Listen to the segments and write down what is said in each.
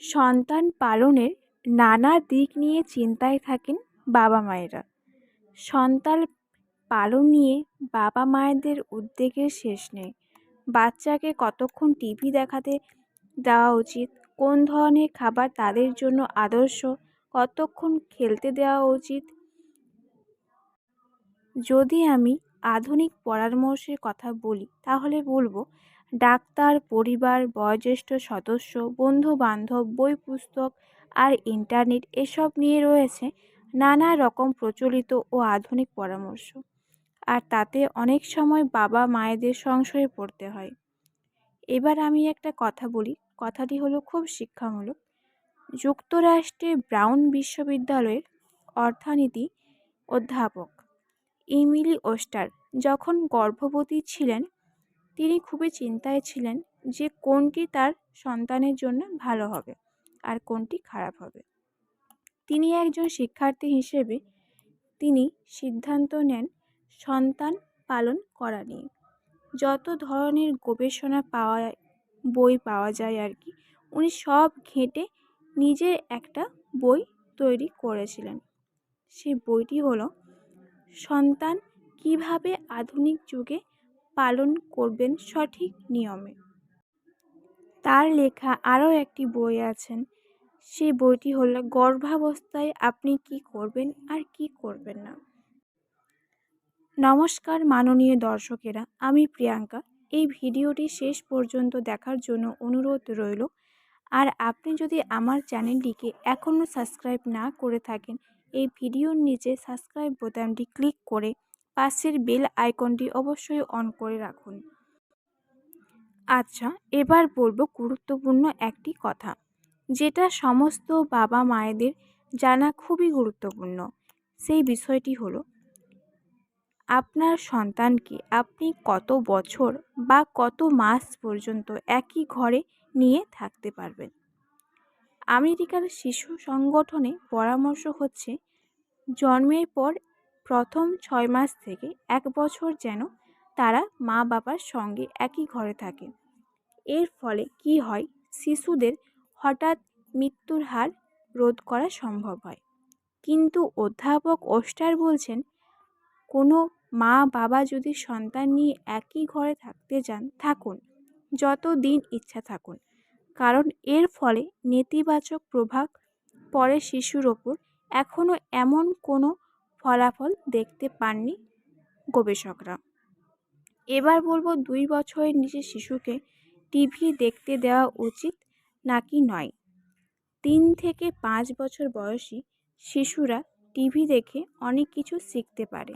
সন্তান পালনের নানা দিক নিয়ে চিন্তায় থাকেন বাবা মায়েরা। সন্তান পালন নিয়ে বাবা মায়েদের উদ্বেগের শেষ নেই। বাচ্চাকে কতক্ষণ টিভি দেখাতে দেওয়া উচিত? কোন ধরনের খাবার তাদের জন্য আদর্শ? কতক্ষণ খেলতে দেওয়া উচিত? যদি আমি আধুনিক পরামর্শের কথা বলি, তাহলে বলব ডাক্তার, পরিবার, বয়োজ্যেষ্ঠ সদস্য, বন্ধুবান্ধব বই পুস্তক আর ইন্টারনেট এসব নিয়ে রয়েছে নানা রকম প্রচলিত ও আধুনিক পরামর্শ। আর তাতে অনেক সময় বাবা মায়েদের সংশয়ে পড়তে হয়। এবার আমি একটা কথা বলি। কথাটি হলো খুব শিক্ষামূলক। যুক্তরাষ্ট্রে ব্রাউন বিশ্ববিদ্যালয়ের অর্থনীতি অধ্যাপক ইমিলি ওস্টার যখন গর্ভবতী ছিলেন তিনি খুবই চিন্তায় ছিলেন যে কোনটি তার সন্তানের জন্য ভালো হবে আর কোনটি খারাপ হবে। তিনি একজন শিক্ষার্থী হিসেবে তিনি সিদ্ধান্ত নেন সন্তান পালন করা নিয়ে। যত ধরনের গবেষণা পাওয়া, বই পাওয়া যায় আর কি, উনি সব ঘেঁটে নিজে একটা বই তৈরি করেছিলেন। সেই বইটি হলো সন্তান কীভাবে আধুনিক যুগে পালন করবেন সঠিক নিয়মে। তার লেখা আরও একটি বই আছেন। সেই বইটি হলো, গর্ভাবস্থায় আপনি কি করবেন আর কি করবেন না? নমস্কার মাননীয় দর্শকেরা, আমি প্রিয়াঙ্কা। এই ভিডিওটি শেষ পর্যন্ত দেখার জন্য অনুরোধ রইল। আর আপনি যদি আমার চ্যানেলটিকে এখনও সাবস্ক্রাইব না করে থাকেন, এই ভিডিওর নিচে সাবস্ক্রাইব বোতামটি ক্লিক করে পাশের বেল আইকনটি অবশ্যই অন করে রাখুন। আচ্ছা এবার বলব গুরুত্বপূর্ণ একটি কথা, যেটা সমস্ত বাবা মায়েদের জানা খুবই গুরুত্বপূর্ণ। সেই বিষয়টি হলো, আপনার সন্তানকে আপনি কত বছর বা কত মাস পর্যন্ত একই ঘরে নিয়ে থাকতে পারবেন? আমেরিকার শিশু সংগঠনে পরামর্শ হচ্ছে, জন্মের পর প্রথম ছয় মাস থেকে এক বছর যেন তারা মা বাবার সঙ্গে একই ঘরে থাকে। এর ফলে কি হয়? শিশুদের হঠাৎ মৃত্যুর হার রোধ করা সম্ভব হয়। কিন্তু অধ্যাপক ওস্টার বলছেন, কোনো মা বাবা যদি সন্তান নিয়ে একই ঘরে থাকতে চান থাকুন যত দিন ইচ্ছা থাকুন। কারণ এর ফলে নেতিবাচক প্রভাব পড়ে শিশুর ওপর। এখনও এমন কোনো ফলাফল দেখতে পাননি গবেষকরা। এবার বলব দুই বছরের নিচে শিশুকে টিভি দেখতে দেওয়া উচিত নাকি নয়? তিন থেকে পাঁচ বছর বয়সী শিশুরা টিভি দেখে অনেক কিছু শিখতে পারে।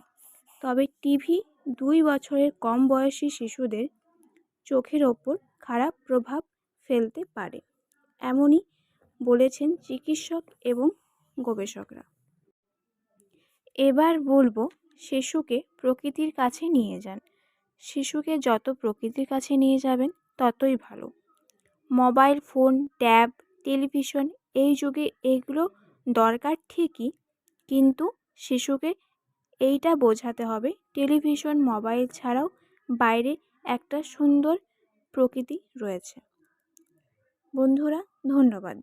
তবে টিভি দুই বছরের কম বয়সী শিশুদের চোখের ওপর খারাপ প্রভাব ফেলতে পারে, এমনই বলেছেন চিকিৎসক এবং গবেষকরা। এবার বলব, শিশুকে প্রকৃতির কাছে নিয়ে যান। শিশুকে যত প্রকৃতির কাছে নিয়ে যাবেন, ততই ভালো। মোবাইল ফোন, ট্যাব, টেলিভিশন এই যুগে এগুলো দরকার ঠিকই, কিন্তু শিশুকে এইটা বোঝাতে হবে, টেলিভিশন, মোবাইল ছাড়াও বাইরে একটা সুন্দর প্রকৃতি রয়েছে। বন্ধুরা, ধন্যবাদ।